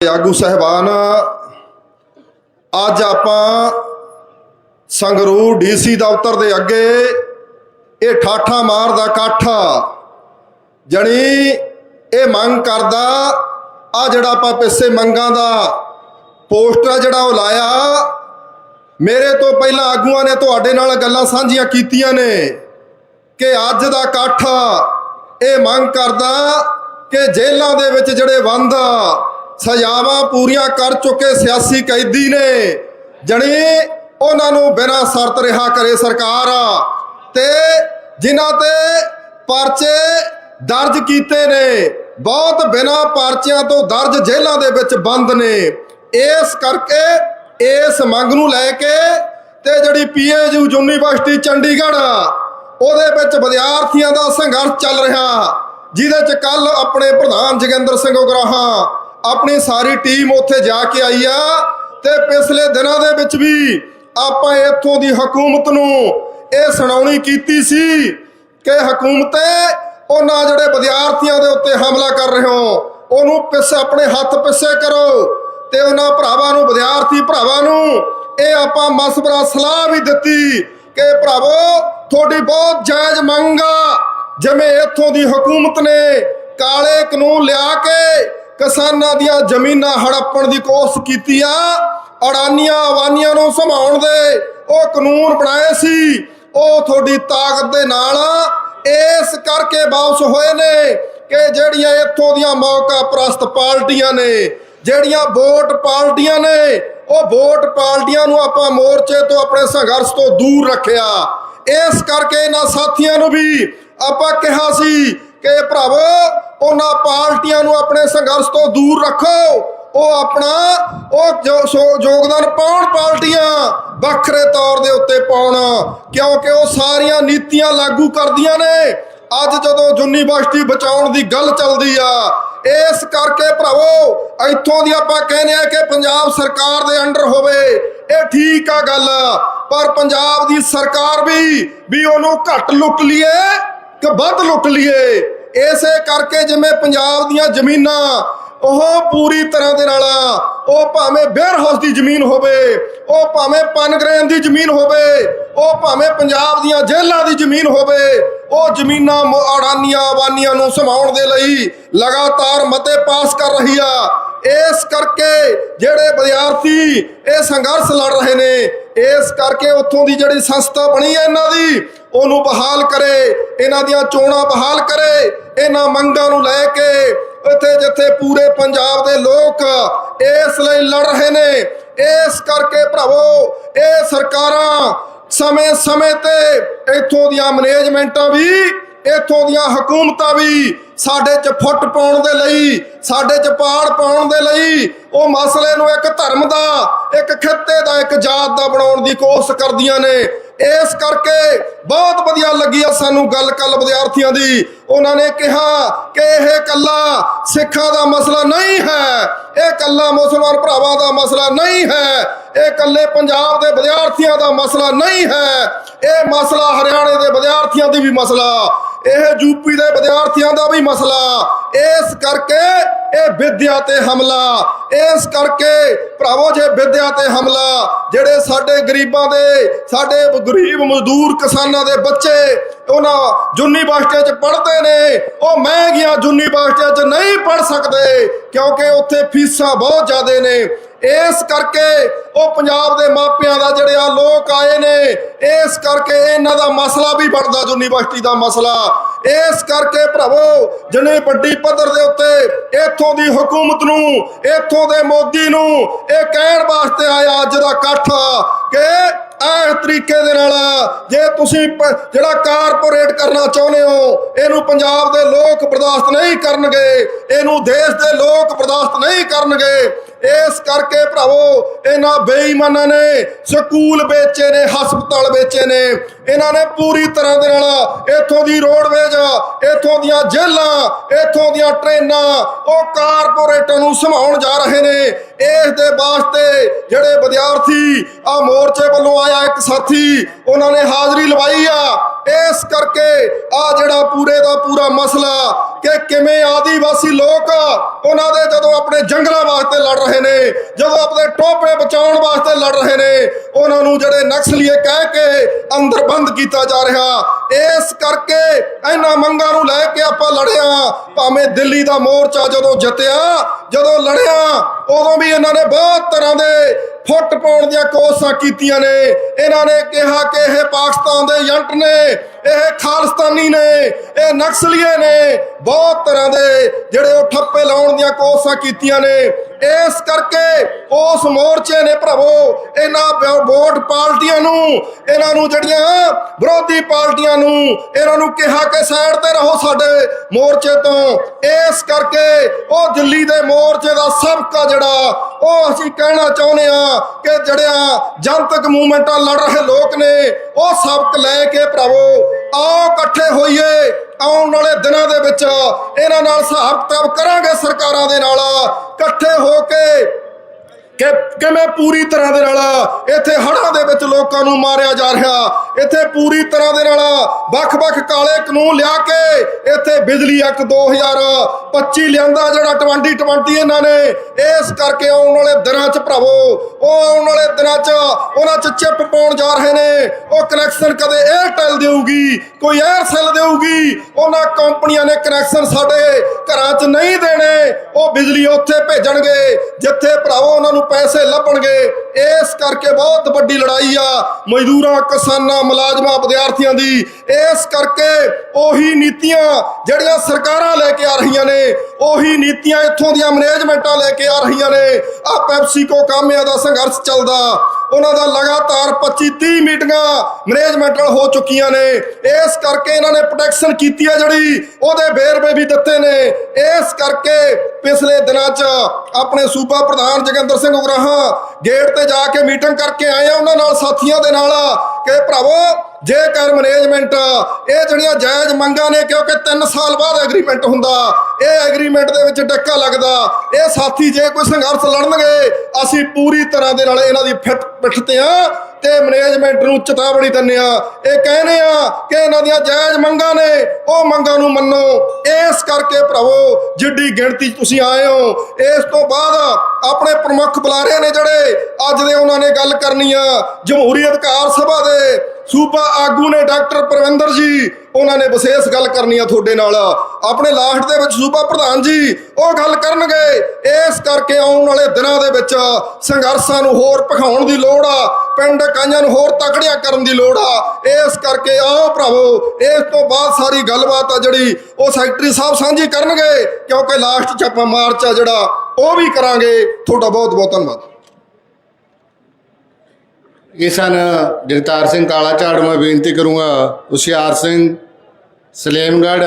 ਆਗੂ ਸਹਿਬਾਨ, ਅੱਜ ਆਪਾਂ ਸੰਗਰੂਰ ਡੀਸੀ ਦਫ਼ਤਰ ਦੇ ਅੱਗੇ ਇਹ ਠਾਠਾ ਮਾਰਦਾ ਇਕੱਠ ਜਣੀ ਇਹ ਮੰਗ ਕਰਦਾ, ਆ ਜਿਹੜਾ ਆਪਾਂ ਪਿੱਛੇ ਮੰਗਾਂ ਦਾ ਪੋਸਟਰ ਜਿਹੜਾ ਉਹ ਲਾਇਆ, ਮੇਰੇ ਤੋਂ ਪਹਿਲਾਂ ਆਗੂਆਂ ਨੇ ਤੁਹਾਡੇ ਨਾਲ ਗੱਲਾਂ ਸਾਂਝੀਆਂ ਕੀਤੀਆਂ ਨੇ ਕਿ ਅੱਜ ਦਾ ਇਕੱਠ ਇਹ ਮੰਗ ਕਰਦਾ ਕਿ ਜੇਲ੍ਹਾਂ ਦੇ ਵਿੱਚ ਜਿਹੜੇ ਬੰਦ ਸਜ਼ਾਵਾਂ ਪੂਰੀਆਂ ਕਰ ਚੁੱਕੇ ਸਿਆਸੀ ਕੈਦੀ ਨੇ। ਜਣੀ ਉਹਨਾਂ ਨੂੰ ਬਿਨਾਂ ਸ਼ਰਤ ਰਿਹਾ ਕਰੇ ਸਰਕਾਰ। ਤੇ ਜਿਨ੍ਹਾਂ ਤੇ ਪਰਚੇ ਦਰਜ ਕੀਤੇ ਨੇ, ਬਹੁਤ ਬਿਨਾਂ ਪਰਚਿਆਂ ਤੋਂ ਦਰਜ ਜੇਲ੍ਹਾਂ ਦੇ ਵਿੱਚ ਬੰਦ ਨੇ। ਇਸ ਕਰਕੇ ਇਸ ਮੰਗ ਨੂੰ ਲੈ ਕੇ ਤੇ ਜਿਹੜੀ ਪੀਏਯੂ ਯੂਨੀਵਰਸਿਟੀ ਚੰਡੀਗੜ੍ਹ, ਉਹਦੇ ਵਿੱਚ ਵਿਦਿਆਰਥੀਆਂ ਦਾ ਸੰਘਰਸ਼ ਚੱਲ ਰਿਹਾ। ਜਿਹਦੇ ਚ ਕੱਲ ਆਪਣੇ ਪ੍ਰਧਾਨ ਜਗਿੰਦਰ ਸਿੰਘ ਉਗਰਾਹਾਂ ਆਪਣੀ ਸਾਰੀ ਟੀਮ ਉੱਥੇ ਜਾ ਕੇ ਆਈ ਆ ਤੇ ਪਿਛਲੇ ਦਿਨਾਂ ਦੇ ਵਿੱਚ ਵੀ ਆਪਾਂ ਇੱਥੋਂ ਦੀ ਹਕੂਮਤ ਨੂੰ ਇਹ ਸੁਣਾਉਣੀ ਕੀਤੀ ਸੀ ਕਿ ਹਕੂਮਤੇ, ਉਹਨਾਂ ਜਿਹੜੇ ਵਿਦਿਆਰਥੀਆਂ ਦੇ ਉੱਤੇ ਹਮਲਾ ਕਰ ਰਹੇ ਹੋ, ਉਹਨੂੰ ਪਿੱਛੇ ਆਪਣੇ ਹੱਥ ਪਿੱਛੇ ਕਰੋ ਤੇ ਉਹਨਾਂ ਭਰਾਵਾਂ ਨੂੰ, ਵਿਦਿਆਰਥੀ ਭਰਾਵਾਂ ਨੂੰ ਇਹ ਆਪਾਂ ਮਸਬਰਾ ਸਲਾਹ ਵੀ ਦਿੱਤੀ ਕਿ ਭਰਾਵੋ, ਤੁਹਾਡੀ ਬਹੁਤ ਜਾਇਜ਼ ਮੰਗ ਆ। ਜਿਵੇਂ ਇੱਥੋਂ ਦੀ ਹਕੂਮਤ ਨੇ ਕਾਲੇ ਕਾਨੂੰਨ ਲਿਆ ਕੇ ਕਿਸਾਨਾਂ ਦੀਆਂ ਜ਼ਮੀਨਾਂ ਹੜੱਪਣ ਦੀ ਕੋਸ਼ਿਸ਼ ਕੀਤੀ ਆ। ਅੜਾਨੀਆਂ ਅਵਾਨੀਆਂ ਨੂੰ ਸੰਭਾਉਣ ਦੇ ਉਹ ਕਾਨੂੰਨ ਬਣਾਏ ਸੀ। ਉਹ ਤੁਹਾਡੀ ਤਾਕਤ ਦੇ ਨਾਲ ਇਸ ਕਰਕੇ ਵਾਪਸ ਹੋਏ ਨੇ ਕਿ ਜਿਹੜੀਆਂ ਇੱਥੋਂ ਦੀਆਂ ਮੌਕਾ ਪ੍ਰਸਤ ਪਾਰਟੀਆਂ ਨੇ, ਜਿਹੜੀਆਂ ਵੋਟ ਪਾਰਟੀਆਂ ਨੇ, ਉਹ ਵੋਟ ਪਾਰਟੀਆਂ ਨੂੰ ਆਪਾਂ ਮੋਰਚੇ ਤੋਂ ਆਪਣੇ ਸੰਘਰਸ਼ ਤੋਂ ਦੂਰ ਰੱਖਿਆ। ਇਸ ਕਰਕੇ ਇਹਨਾਂ ਸਾਥੀਆਂ ਨੂੰ ਵੀ ਆਪਾਂ ਕਿਹਾ ਸੀ ਕਿ ਭਰਾਵੋ ਉਹਨਾਂ ਪਾਰਟੀਆਂ ਨੂੰ ਆਪਣੇ ਸੰਘਰਸ਼ ਤੋਂ ਦੂਰ ਰੱਖੋ। ਉਹ ਆਪਣਾ, ਉਹ ਯੋਗਦਾਨ ਪਾਉਣ ਪਾਰਟੀਆਂ ਵੱਖਰੇ ਤੌਰ ਦੇ ਉੱਤੇ ਪਾਉਣ, ਕਿਉਂਕਿ ਉਹ ਸਾਰੀਆਂ ਨੀਤੀਆਂ ਲਾਗੂ ਕਰਦੀਆਂ ਨੇ। ਅੱਜ ਜਦੋਂ ਯੂਨੀਵਰਸਿਟੀ ਬਚਾਉਣ ਦੀ ਗੱਲ ਚੱਲਦੀ ਆ, ਇਸ ਕਰਕੇ ਭਰਾਵੋ, ਇੱਥੋਂ ਦੀ ਆਪਾਂ ਕਹਿੰਦੇ ਆ ਕਿ ਪੰਜਾਬ ਸਰਕਾਰ ਦੇ ਅੰਡਰ ਹੋਵੇ, ਇਹ ਠੀਕ ਆ ਗੱਲ। ਪਰ ਪੰਜਾਬ ਦੀ ਸਰਕਾਰ ਵੀ ਵੀ ਉਹਨੂੰ ਘੱਟ ਲੁੱਟ ਲਈਏ ਕਿ ਵੱਧ ਲੁੱਟ ਲਈਏ। ਇਸੇ ਕਰਕੇ ਜਿਵੇਂ ਪੰਜਾਬ ਦੀਆਂ ਜ਼ਮੀਨਾਂ ਉਹ ਪੂਰੀ ਤਰ੍ਹਾਂ ਦੇ ਨਾਲ ਉਹ ਭਾਵੇਂ ਬੇਅਰ ਹਾਊਸ ਦੀ ਜ਼ਮੀਨ ਹੋਵੇ, ਉਹ ਭਾਵੇਂ ਪਨਗ੍ਰੇਨ ਦੀ ਜ਼ਮੀਨ ਹੋਵੇ, ਉਹ ਭਾਵੇਂ ਪੰਜਾਬ ਦੀਆਂ ਜੇਲ੍ਹਾਂ ਦੀ ਜ਼ਮੀਨ ਹੋਵੇ, ਉਹ ਜ਼ਮੀਨਾਂ ਅੜਾਨੀਆਂ ਅਡਾਨੀਆਂ ਅਵਾਨੀਆਂ ਨੂੰ ਸਮਾਉਣ ਦੇ ਲਈ ਲਗਾਤਾਰ ਮਤੇ ਪਾਸ ਕਰ ਰਹੀ ਆ। ਇਸ ਕਰਕੇ ਜਿਹੜੇ ਵਿਦਿਆਰਥੀ ਇਹ ਸੰਘਰਸ਼ ਲੜ ਰਹੇ ਨੇ, ਇਸ ਕਰਕੇ ਉੱਥੋਂ ਦੀ ਜਿਹੜੀ ਸੰਸਥਾ ਬਣੀ ਹੈ ਇਹਨਾਂ ਦੀ ਉਹਨੂੰ ਬਹਾਲ ਕਰੇ, ਇਹਨਾਂ ਦੀਆਂ ਚੋਣਾਂ ਬਹਾਲ ਕਰੇ, ਇਹਨਾਂ ਮੰਗਾਂ ਨੂੰ ਲੈ ਕੇ ਇੱਥੇ ਜਿੱਥੇ ਪੂਰੇ ਪੰਜਾਬ ਦੇ ਲੋਕ ਇਸ ਲਈ ਲੜ ਰਹੇ ਨੇ, ਇਸ ਕਰਕੇ ਭਰਾਵੋ, ਇਹ ਸਰਕਾਰਾਂ ਸਮੇਂ-ਸਮੇਂ ਤੇ ਇੱਥੋਂ ਦੀਆਂ ਮੈਨੇਜਮੈਂਟਾਂ ਵੀ, ਇੱਥੋਂ ਦੀਆਂ ਹਕੂਮਤਾਂ ਵੀ ਸਾਡੇ 'ਚ ਫੁੱਟ ਪਾਉਣ ਦੇ ਲਈ, ਸਾਡੇ 'ਚ ਪਾੜ ਪਾਉਣ ਦੇ ਲਈ, ਉਹ ਮਸਲੇ ਨੂੰ ਇੱਕ ਧਰਮ ਦਾ, ਇੱਕ ਖਿੱਤੇ ਦਾ, ਇੱਕ ਜਾਤ ਦਾ ਬਣਾਉਣ ਦੀ ਕੋਸ਼ਿਸ਼ ਕਰਦੀਆਂ ਨੇ। ਇਸ ਕਰਕੇ ਬਹੁਤ ਵਧੀਆ ਲੱਗੀ ਆ ਸਾਨੂੰ ਗੱਲ ਕੱਲ ਵਿਦਿਆਰਥੀਆਂ ਦੀ। ਉਹਨਾਂ ਨੇ ਕਿਹਾ ਕਿ ਇਹ ਕੱਲਾ ਸਿੱਖਾਂ ਦਾ ਮਸਲਾ ਨਹੀਂ ਹੈ, ਇਹ ਕੱਲਾ ਮੁਸਲਮਾਨ ਭਰਾਵਾਂ ਦਾ ਮਸਲਾ ਨਹੀਂ ਹੈ, ਇਹ ਕੱਲੇ ਪੰਜਾਬ ਦੇ ਵਿਦਿਆਰਥੀਆਂ ਦਾ ਮਸਲਾ ਨਹੀਂ ਹੈ, ਇਹ ਮਸਲਾ ਹਰਿਆਣੇ ਦੇ ਵਿਦਿਆਰਥੀਆਂ ਦੀ ਵੀ ਮਸਲਾ, ਇਹ ਯੂਪੀ ਦੇ ਵਿਦਿਆਰਥੀਆਂ ਦਾ ਵੀ ਮਸਲਾ। ਇਸ ਕਰਕੇ ਇਹ ਵਿਦਿਆ ਤੇ ਹਮਲਾ। ਇਸ ਕਰਕੇ ਭਰਾਵੋ, ਜੇ ਵਿਦਿਆ ਤੇ ਹਮਲਾ, ਜਿਹੜੇ ਸਾਡੇ ਗਰੀਬਾਂ ਦੇ, ਸਾਡੇ ਗਰੀਬ ਮਜ਼ਦੂਰ ਕਿਸਾਨਾਂ ਦੇ ਬੱਚੇ ਉਹਨਾਂ ਯੂਨੀਵਰਸਿਟੀਆਂ 'ਚ ਪੜ੍ਹਦੇ ਨੇ, ਉਹ ਮਹਿੰਗੀਆਂ ਯੂਨੀਵਰਸਿਟੀਆਂ 'ਚ ਨਹੀਂ ਪੜ੍ਹ ਸਕਦੇ ਕਿਉਂਕਿ ਉੱਥੇ ਫੀਸਾਂ ਬਹੁਤ ਜ਼ਿਆਦੇ ਨੇ। ਇਸ ਕਰਕੇ ਉਹ ਪੰਜਾਬ ਦੇ ਮਾਪਿਆਂ ਦਾ ਜਿਹੜੇ ਆ ਲੋਕ ਆਏ ਨੇ, ਇਸ ਕਰਕੇ ਇਹਨਾਂ ਦਾ ਮਸਲਾ ਵੀ ਬਣਦਾ, ਯੂਨੀਵਰਸਿਟੀ ਦਾ ਮਸਲਾ। ਇਸ ਕਰਕੇ ਭਰਾਵੋ, ਜਨੇ ਵੱਡੀ ਪੱਧਰ ਦੇ ਉੱਤੇ ਇੱਥੋਂ ਦੀ ਹਕੂਮਤ ਨੂੰ, ਇੱਥੋਂ ਦੇ ਮੋਦੀ ਨੂੰ ਇਹ ਕਹਿਣ ਵਾਸਤੇ ਆਇਆ ਅੱਜ ਦਾ ਇਕੱਠ ਕਿ ਇਸ ਤਰੀਕੇ ਦੇ ਨਾਲ ਜੇ ਤੁਸੀਂ ਜਿਹੜਾ ਕਾਰਪੋਰੇਟ ਕਰਨਾ ਚਾਹੁੰਦੇ ਹੋ, ਇਹਨੂੰ ਪੰਜਾਬ ਦੇ ਲੋਕ ਬਰਦਾਸ਼ਤ ਨਹੀਂ ਕਰਨਗੇ ਇਹਨੂੰ ਦੇਸ਼ ਦੇ ਲੋਕ ਬਰਦਾਸ਼ਤ ਨਹੀਂ ਕਰਨਗੇ। ਇਸ ਕਰਕੇ ਭਰਾਵੋ, ਇਹਨਾਂ ਬੇਈਮਾਨਾਂ ਨੇ ਸਕੂਲ ਵੇਚੇ ਨੇ, ਹਸਪਤਾਲ ਵੇਚੇ ਨੇ। ਇਹਨਾਂ ਨੇ ਪੂਰੀ ਤਰ੍ਹਾਂ ਦੇ ਨਾਲ ਇੱਥੋਂ ਦੀ ਰੋਡਵੇਜ, ਇੱਥੋਂ ਦੀਆਂ ਜੇਲਾਂ ਇੱਥੋਂ ਦੀਆਂ ਟ੍ਰੇਨਾਂ, ਉਹ ਕਾਰਪੋਰੇਟਾਂ ਨੂੰ ਸਮਾਉਣ ਜਾ ਰਹੇ ਨੇ। ਇਸ ਦੇ ਵਾਸਤੇ ਜਿਹੜੇ ਵਿਦਿਆਰਥੀ ਆ ਮੋਰਚੇ ਵੱਲੋਂ ਆਇਆ ਇੱਕ ਸਾਥੀ, ਉਹਨਾਂ ਨੇ ਹਾਜ਼ਰੀ ਲਵਾਈ ਆ। ਇਸ ਕਰਕੇ ਆ ਜਿਹੜਾ ਪੂਰੇ ਦਾ ਪੂਰਾ ਮਸਲਾ ਕਿ ਕਿਵੇਂ ਆਦੀਵਾਸੀ ਲੋਕ ਉਹਨਾਂ ਦੇ ਜਦੋਂ ਆਪਣੇ ਜੰਗਲਾਂ ਵਾਸਤੇ ਲੜ ਰਹੇ ਨੇ, ਜਦੋਂ ਆਪਣੇ ਟੋਪੇ ਬਚਾਉਣ ਵਾਸਤੇ ਲੜ ਰਹੇ ਨੇ, ਉਹਨਾਂ ਨੂੰ ਜਿਹੜੇ ਨਕਸਲੀਏ ਕਹਿ ਕੇ ਅੰਦਰ ਬੰਦ ਕੀਤਾ ਜਾ ਰਿਹਾ। ਇਸ ਕਰਕੇ ਇਹਨਾਂ ਮੰਗਾਂ ਨੂੰ ਲੈ ਕੇ ਆਪਾਂ ਲੜਿਆ। ਭਾਵੇਂ ਦਿੱਲੀ ਦਾ ਮੋਰਚਾ ਜਦੋਂ ਜਿੱਤਿਆ, ਜਦੋਂ ਲੜਿਆ, ਉਦੋਂ ਵੀ ਇਹਨਾਂ ਨੇ ਬਹੁਤ ਤਰ੍ਹਾਂ ਦੇ ਫੁੱਟ ਪਾਉਣ ਦੀਆਂ ਕੋਸ਼ਿਸ਼ਾਂ ਕੀਤੀਆਂ ਨੇ। ਇਹਨਾਂ ਨੇ ਕਿਹਾ ਕਿ ਇਹ ਪਾਕਿਸਤਾਨ ਦੇ ਏਜੰਟ ਨੇ, ਇਹ ਖਾਲਿਸਤਾਨੀ ਨੇ, ਇਹ ਨਕਸਲੀਏ ਨੇ। ਬਹੁਤ ਤਰ੍ਹਾਂ ਦੇ ਜਿਹੜੇ ਉਹ ਠੱਪੇ ਲਾਉਣ ਦੀਆਂ ਕੋਸ਼ਿਸ਼ਾਂ ਕੀਤੀਆਂ ਨੇ। ਇਸ ਕਰਕੇ ਉਸ ਮੋਰਚੇ ਨੇ ਭਰਾਵੋ, ਇਹਨਾਂ ਵੋਟ ਪਾਰਟੀਆਂ ਨੂੰ, ਇਹਨਾਂ ਨੂੰ ਜਿਹੜੀਆਂ ਵਿਰੋਧੀ ਪਾਰਟੀਆਂ ਨੂੰ, ਇਹਨਾਂ ਨੂੰ ਕਿਹਾ ਕਿ ਸਾਈਡ ਤੇ ਰਹੋ ਸਾਡੇ ਮੋਰਚੇ ਤੋਂ। ਇਸ ਕਰਕੇ ਉਹ ਦਿੱਲੀ ਦੇ ਮੋਰਚੇ ਦਾ ਸਬਕਾ ਜਿਹੜਾ ਉਹ ਅਸੀਂ ਕਹਿਣਾ ਚਾਹੁੰਦੇ ਆ ਕਿ ਜਿਹੜਿਆ ਜਨਤਕ ਮੂਵਮੈਂਟਾਂ ਲੜ ਰਹੇ ਲੋਕ ਨੇ, ਉਹ ਸਬਕ ਲੈ ਕੇ ਭਰਾਵੋ, ਆਓ ਇਕੱਠੇ ਹੋਈਏ, ਆਉਣ ਵਾਲੇ ਦਿਨਾਂ ਦੇ ਵਿੱਚ ਇਹਨਾਂ ਨਾਲ ਹਿਸਾਬ ਕਿਤਾਬ ਕਰਾਂਗੇ ਸਰਕਾਰਾਂ ਦੇ ਨਾਲ, ਇਕੱਠੇ ਹੋ ਕੇ ਕਿ ਕਿਵੇਂ ਪੂਰੀ ਤਰ੍ਹਾਂ ਦੇ ਨਾਲ ਇੱਥੇ ਹੜ੍ਹਾਂ ਦੇ ਵਿੱਚ ਲੋਕਾਂ ਨੂੰ ਮਾਰਿਆ ਜਾ ਰਿਹਾ? ਇੱਥੇ ਪੂਰੀ ਤਰ੍ਹਾਂ ਦੇ ਨਾਲ ਵੱਖ-ਵੱਖ ਕਾਲੇ ਕਾਨੂੰਨ ਲਿਆ ਕੇ ਇੱਥੇ ਬਿਜਲੀ ਐਕਟ 2025 ਲਿਆਂਦਾ ਜਿਹੜਾ 2020 ਇਹਨਾਂ ਨੇ। ਇਸ ਕਰਕੇ ਆਉਣ ਵਾਲੇ ਦਿਨਾਂ 'ਚ ਭਰਾਵੋ, ਉਹ ਆਉਣ ਵਾਲੇ ਦਿਨਾਂ 'ਚ ਉਹਨਾਂ 'ਚ ਚਿੱਪ ਪਾਉਣ ਜਾ ਰਹੇ ਨੇ। ਉਹ ਕਨੈਕਸ਼ਨ ਕਦੇ 에ਅਰਟੈਲ ਦੇਊਗੀ, ਕੋਈ 에ਅਰਸੈਲ ਦੇਊਗੀ, ਉਹਨਾਂ ਕੰਪਨੀਆਂ ਨੇ ਕਨੈਕਸ਼ਨ ਸਾਡੇ ਘਰਾਂ 'ਚ ਨਹੀਂ ਦੇਣੇ। ਉਹ ਬਿਜਲੀ ਉੱਥੇ ਭੇਜਣਗੇ, ਜਿੱਥੇ ਭਰਾਵੋ ਉਹਨਾਂ ਨੂੰ ਪੈਸੇ ਲੱਭਣਗੇ। ਇਸ ਕਰਕੇ ਬਹੁਤ ਵੱਡੀ ਲੜਾਈ ਆ। ਮਜ਼ਦੂਰਾਂ, ਕਿਸਾਨਾਂ, ਮੁਲਾਜ਼ਮਾਂ, ਵਿਦਿਆਰਥੀਆਂ ਦੀ। ਇਸ ਕਰਕੇ ਉਹੀ ਨੀਤੀਆਂ ਜਿਹੜੀਆਂ ਸਰਕਾਰਾਂ ਲੈ ਕੇ ਆ ਰਹੀਆਂ ਨੇ, ਉਹੀ ਨੀਤੀਆਂ ਇੱਥੋਂ ਦੀਆਂ ਮੈਨੇਜਮੈਂਟਾਂ ਲੈ ਕੇ ਆ ਰਹੀਆਂ ਨੇ। ਆ ਪੈਪਸੀਕੋ ਕਾਮਿਆਂ ਦਾ ਸੰਘਰਸ਼ ਚੱਲਦਾ। ਉਹਨਾਂ ਦਾ ਲਗਾਤਾਰ 25 30 ਮੀਟਿੰਗਾਂ ਮੈਨੇਜਮੈਂਟ ਨਾਲ ਹੋ ਚੁੱਕੀਆਂ ਨੇ। ਇਸ ਕਰਕੇ ਇਹਨਾਂ ਨੇ ਪ੍ਰੋਟੈਕਸ਼ਨ ਕੀਤੀ ਹੈ ਜਿਹੜੀ, ਉਹਦੇ ਵੇਰਵੇ ਵੀ ਦਿੱਤੇ ਨੇ। ਇਸ ਕਰਕੇ ਪਿਛਲੇ ਦਿਨਾਂ 'ਚ ਆਪਣੇ ਸੂਬਾ ਪ੍ਰਧਾਨ ਜਗਿੰਦਰ ਸਿੰਘ ਉਗਰਾਹਾਂ ਗੇਟ ਤੇ ਜਾ ਕੇ ਮੀਟਿੰਗ ਕਰਕੇ ਆਏ ਆ ਉਹਨਾਂ ਨਾਲ, ਸਾਥੀਆਂ ਦੇ ਨਾਲ, ਕਿ ਭਰਾਵੋ, ਜੇਕਰ ਮੈਨੇਜਮੈਂਟ, ਇਹ ਜਿਹੜੀਆਂ ਜਾਇਜ਼ ਮੰਗਾਂ ਨੇ, ਕਿਉਂਕਿ 3 ਸਾਲ ਬਾਅਦ ਐਗਰੀਮੈਂਟ ਹੁੰਦਾ, ਇਹ ਐਗਰੀਮੈਂਟ ਦੇ ਵਿੱਚ ਡੱਕਾ ਲੱਗਦਾ, ਇਹ ਸਾਥੀ ਜੇ ਕੋਈ ਸੰਘਰਸ਼ ਲੜਨਗੇ, ਅਸੀਂ ਪੂਰੀ ਤਰ੍ਹਾਂ ਦੇ ਨਾਲ ਇਹਨਾਂ ਦੀ ਫਿੱਟ ਪਿੱਠ ਤੇ ਆ, ਤੇ ਮੈਨੇਜਮੈਂਟ ਨੂੰ ਚੇਤਾਵਨੀ ਦਿੰਦੇ ਆ। ਇਹ ਕਹਿੰਦੇ ਆ ਕਿ ਇਹਨਾਂ ਦੀਆਂ ਜਾਇਜ਼ ਮੰਗਾਂ ਨੇ, ਉਹ ਮੰਗਾਂ ਨੂੰ ਮੰਨੋ ਇਸ ਕਰਕੇ ਭਰਾਵੋ, ਜਿੱਡੀ ਗਿਣਤੀ 'ਚ ਤੁਸੀਂ ਆਏ ਹੋ, ਇਸ ਤੋਂ ਬਾਅਦ ਆਪਣੇ ਪ੍ਰਮੁੱਖ ਬੁਲਾਰੇ ਨੇ ਜਿਹੜੇ ਅੱਜ ਦੇ ਉਹਨਾਂ ਨੇ ਗੱਲ ਕਰਨੀ ਆ, ਜਮਹੂਰੀ ਅਧਿਕਾਰ ਸਭਾ ਦੇ ਸੂਬਾ ਆਗੂ ਨੇ ਡਾਕਟਰ ਪ੍ਰਵਿੰਦਰ ਜੀ, ਉਹਨਾਂ ਨੇ ਵਿਸ਼ੇਸ਼ ਗੱਲ ਕਰਨੀ ਆ ਤੁਹਾਡੇ ਨਾਲ। ਆਪਣੇ ਲਾਸਟ ਦੇ ਵਿੱਚ ਸੂਬਾ ਪ੍ਰਧਾਨ ਜੀ, ਉਹ ਗੱਲ ਕਰਨਗੇ। ਇਸ ਕਰਕੇ ਆਉਣ ਵਾਲੇ ਦਿਨਾਂ ਦੇ ਵਿੱਚ ਸੰਘਰਸ਼ਾਂ ਨੂੰ ਹੋਰ ਭਖਾਉਣ ਦੀ ਲੋੜ ਆ, ਪਿੰਡ ਇਕਾਈਆਂ ਨੂੰ ਹੋਰ ਤਕੜੀਆਂ ਕਰਨ ਦੀ ਲੋੜ ਆ। ਇਸ ਕਰਕੇ ਆਓ ਭਰਾਵੋ, ਇਸ ਤੋਂ ਬਾਅਦ ਸਾਰੀ ਗੱਲਬਾਤ ਆ ਜਿਹੜੀ, ਉਹ ਸੈਕਟਰੀ ਸਾਹਿਬ ਸਾਂਝੀ ਕਰਨਗੇ, ਕਿਉਂਕਿ ਲਾਸਟ ਚ ਆਪਾਂ ਮਾਰਚ ਆ ਜਿਹੜਾ, ਉਹ ਵੀ ਕਰਾਂਗੇ। ਤੁਹਾਡਾ ਬਹੁਤ ਬਹੁਤ ਧੰਨਵਾਦ। ਇਹ ਸਨ ਜਗਤਾਰ ਸਿੰਘ ਕਾਲਾ ਝਾੜ ਮੈਂ ਬੇਨਤੀ ਕਰੂੰਗਾ ਹੁਸ਼ਿਆਰ ਸਿੰਘ ਸਲੇਮਗੜ੍ਹ